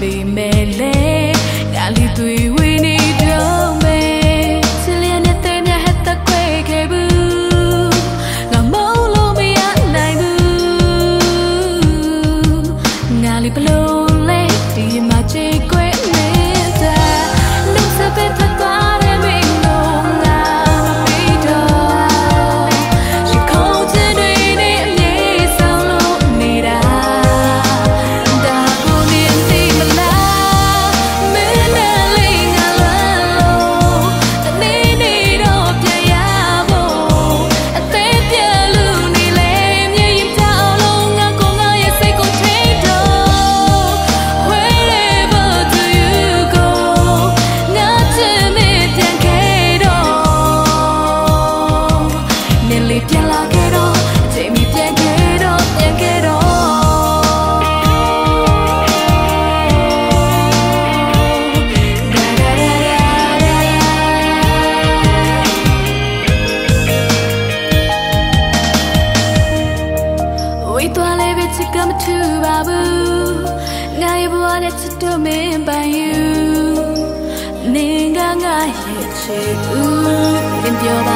ပေမဲ့လေဒါလေးတွေ့ဝ wanted to do me by you နေငါငါရဲ့ချစ်ဦးပြန်ပြောပါ